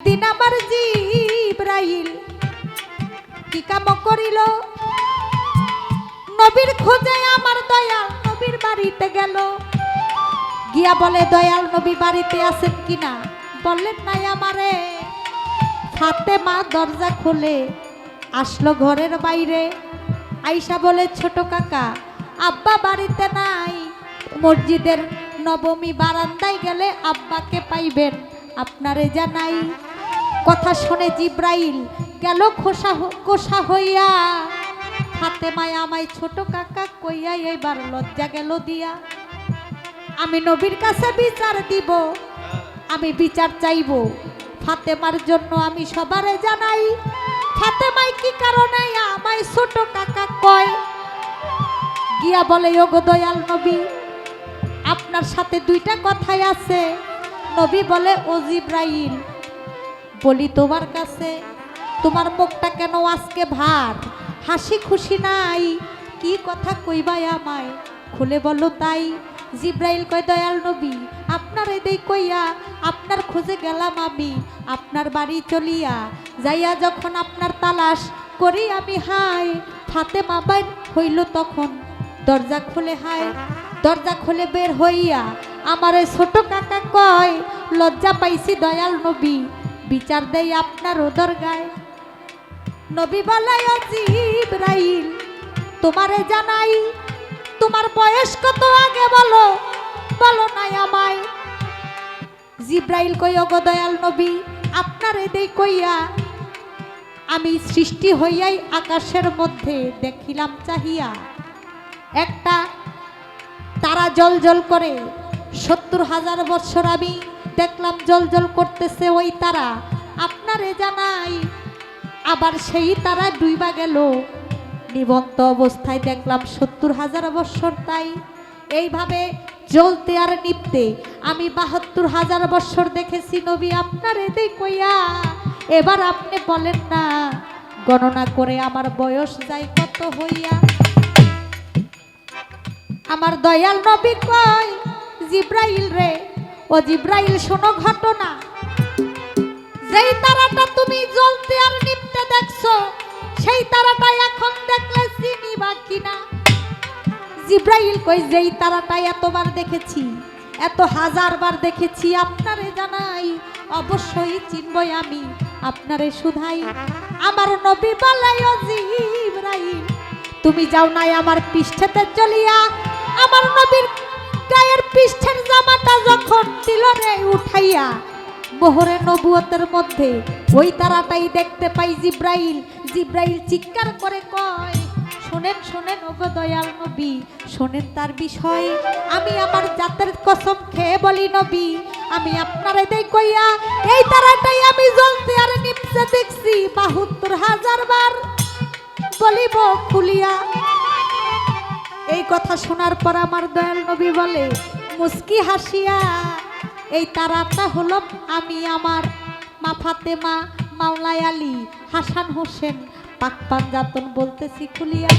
দিন আমার জিব্রাইল কি কাম করিল? নবীর খোঁজে আমার দয়াল নবীর বাড়িতে গেল। গিয়া বলে, দয়াল নবী বাড়িতে আছেন কিনা? বললেন, নাই আমারে। ফাতেমা দরজা খুলে আসলো ঘরের বাইরে। আইসা বলে, ছোট কাকা, আব্বা বাড়িতে নাই। মসজিদের নবমী বারান্দায় গেলে আব্বাকে পাইবেন। আপনারে জানাই। কথা শুনে জিব্রাইল গেল খোসা কোষা হইয়া। ফাতেমায় আমায় ছোট কাকা কইয়া এইবার লজ্জা গেল দিয়া। আমি নবীর কাছে বিচার দিব, আমি বিচার চাইব। ফাতেমার জন্য আমি সবারে জানাই ফাতেমাই কি কারণে আমায় ছোট কাকা কয়? গিয়া বলে, ওগো দয়াল নবী, আপনার সাথে দুইটা কথাই আছে। নবী বলে, ও জিব্রাইল বলি, তোমার কাছে তোমার মুখটা কেন আজকে ভার? হাসি খুশি নাই, কি কথা কইবাই আমায়? খুলে বলো, তাই? জিব্রাইল কয়, দয়াল নবী, আপনার এদেই কইয়া আপনার খোঁজে গেলাম আমি, আপনার বাড়ি চলিয়া যাইয়া যখন আপনার তালাশ করি আমি হাই ফাতেমা বাইর হইল তখন। দরজা খুলে, হায়, দরজা খুলে বের হইয়া আমার ছোট কাকা কয়, লজ্জা পাইছি দয়াল নবী বিচার দেই আপনার ওদর গায় নবী বলাই জিব্রাইল, তোমারে জানাই, তোমার বয়স কত আগে বলো বলো নাই আমায়। জিব্রাইল কই, ওগো দয়াল নবী, আপনার দেই কইয়া, আমি সৃষ্টি হইয়াই আকাশের মধ্যে দেখিলাম চাহিয়া। একটা তারা জল জল করে সত্তর হাজার বছর আমি দেখলাম জল জল করতেছে ওই তারা। আপনারে জানাই, আবার সেই তারা ডুইবা গেল। নিবন্ত অবস্থায় দেখলাম সত্তর হাজার বৎসর তাই। এইভাবে জ্বলতে আর নিপতে। আমি বাহাত্তর হাজার বৎসর দেখেছি নবী আপনার এতে কইয়া এবার আপনি বলেন না, গণনা করে আমার বয়স যায় কত হইয়া? আমার দয়াল নবী কয়, জিব্রাইল রে ও জিব্রাইল, শোনো ঘটনা। যেই তারাটা তুমি জ্বলতে আর নিপতে দেখছ, সেই তারাটা এখন দেখলে চিনি বা কিনা। জিব্রাইল কই, যেই তারাটা এতবার দেখেছি, এত হাজারবার দেখেছি, আপনারে জানাই, অবশ্যই চিনবই আমি, আপনারে শুধাই। আমার নবী বলাই জিব্রাইল, তুমি যাও নাই আমার পৃষ্ঠেতে চলিয়া, আমার নবীর গায়ের পৃষ্ঠের জামাটা যখন দিল রে উঠাইয়া মোহরে নবুয়তের মধ্যে, ওই তারাটাই দেখতে পাই জিব্রাইল। জিব্রাইল চিৎকার করে কয়, শোনেন শোনেন, ওগো দয়াল নবী, শোনেন তার বিষয়। আমি আমার জাতের কসম খেয়ে বলি নবী, আমি আপনারে দেই কইয়া, এই তারাটাই আমি জ্বলতে আর নিপসে দেখছি বাহাত্তর হাজার বার। বলিব, খুলিয়া এই কথা শোনার পর আমার দয়াল নবী বলে, মুস্কি হাসিয়া, এই তারাটা হলো আমি, আমার মা ফাতেমা মাওলাই আলী, হাসান হোসেন পাকপান যাতন বলতেছি খুলিয়া।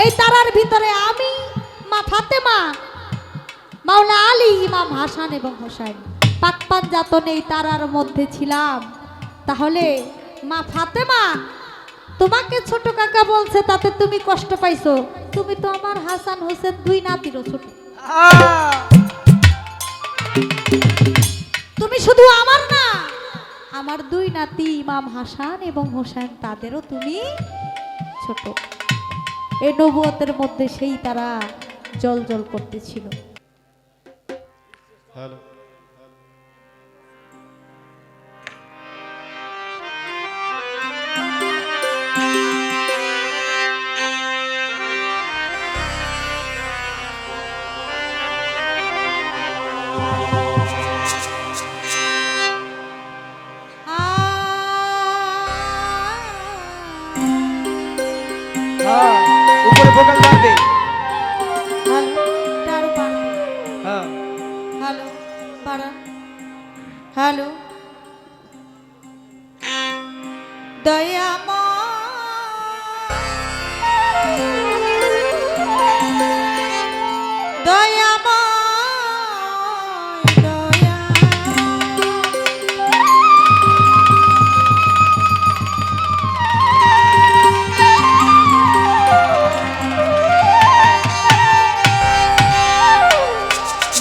এই তারার ভিতরে আমি, মা ফাতেমা, মাওলা আলী, ইমাম হাসান এবং হোসেন পাকপান যাতন এই তারার মধ্যে ছিলাম। তাহলে মা ফাতেমা তোমাকে ছোট কাকা বলছে, তাতে তুমি কষ্ট পাইছো। তুমি তো আমার হাসান হোসেন দুই নাতিরও ছোট। তুমি শুধু আমার না, আমার দুই নাতি, ইমাম হাসান এবং হোসেন, তাদেরও তুমি ছোট। এ নবুয়তের মধ্যে সেই তারা জল জল করতেছিল। হ্যালো। হারা হ্যালো দয়া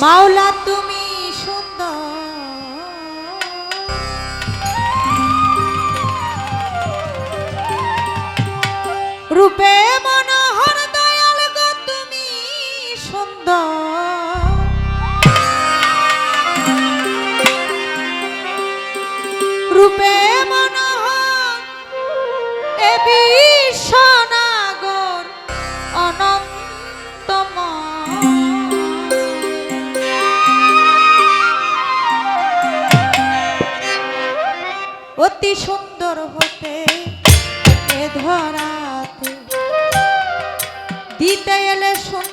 মাওলা সুন্দর হতে এ ধরাতে। দিতে এলে সুন্দর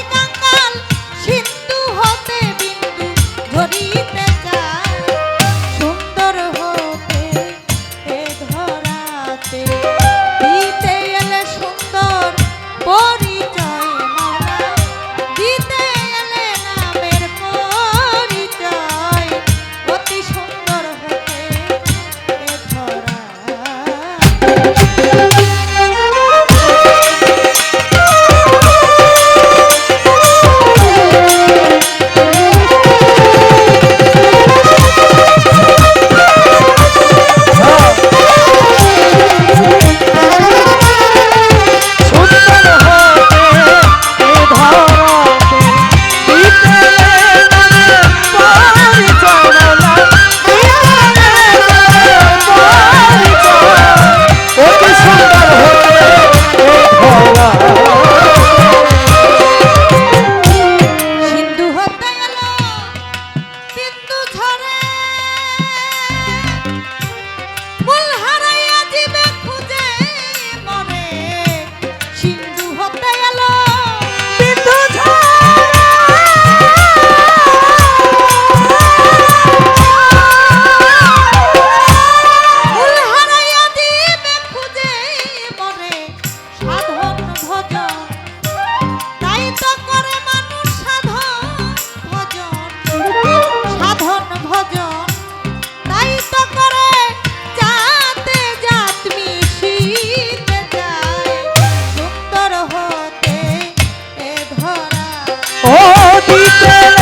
Peter.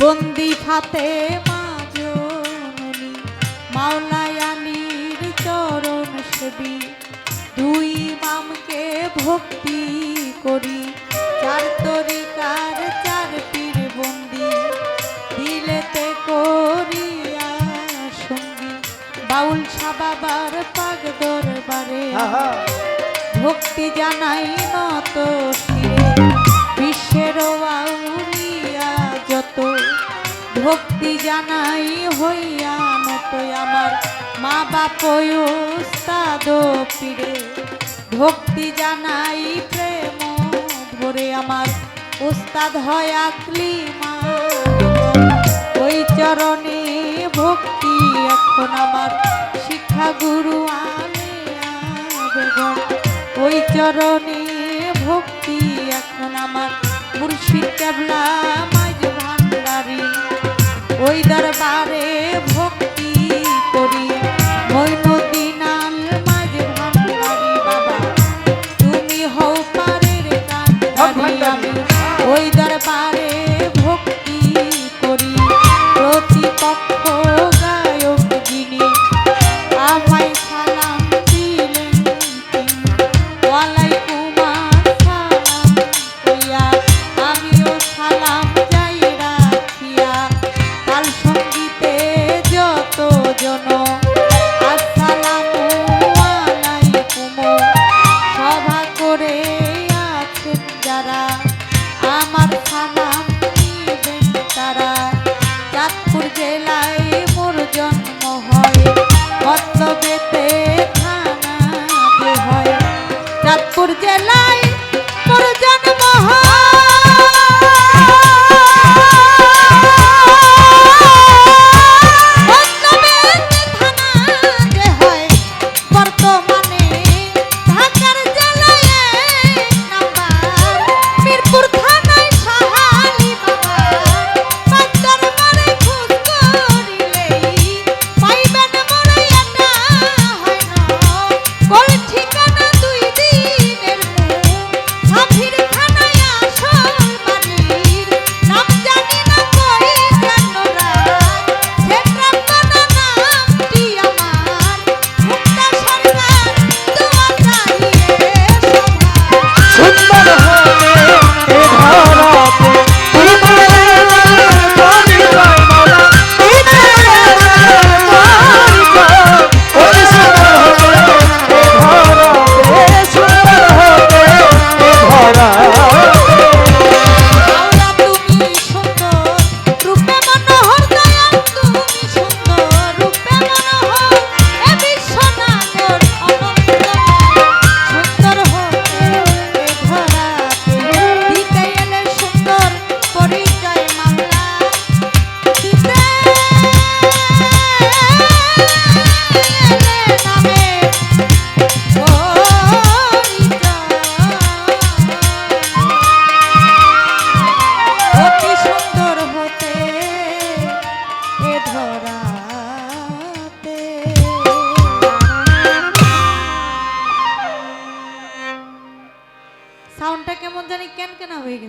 বন্দি ফাতে মাজনী মাওলায় আলীর চরণ সেবী। দুই মামকে ভক্তি করি চার তরিকার চার পীর বন্দি। দিলেতে করিয়া সঙ্গী বাউল সাবাবার পাগ দরবারে। ভক্তি জানাই নত জানাই হইয়া নত আমার মা বাপ উস্তাদ পীরে। ভক্তি জানাই প্রেম ধরে আমার উস্তাদ হয় আকলি মা ওই চরণে ভক্তি এখন আমার শিক্ষা গুরু বেগম ওই চরণে ভক্তি এখন আমার মুর্শিদ কেবলা মাঝ ভান্ডারি ওই দরবারে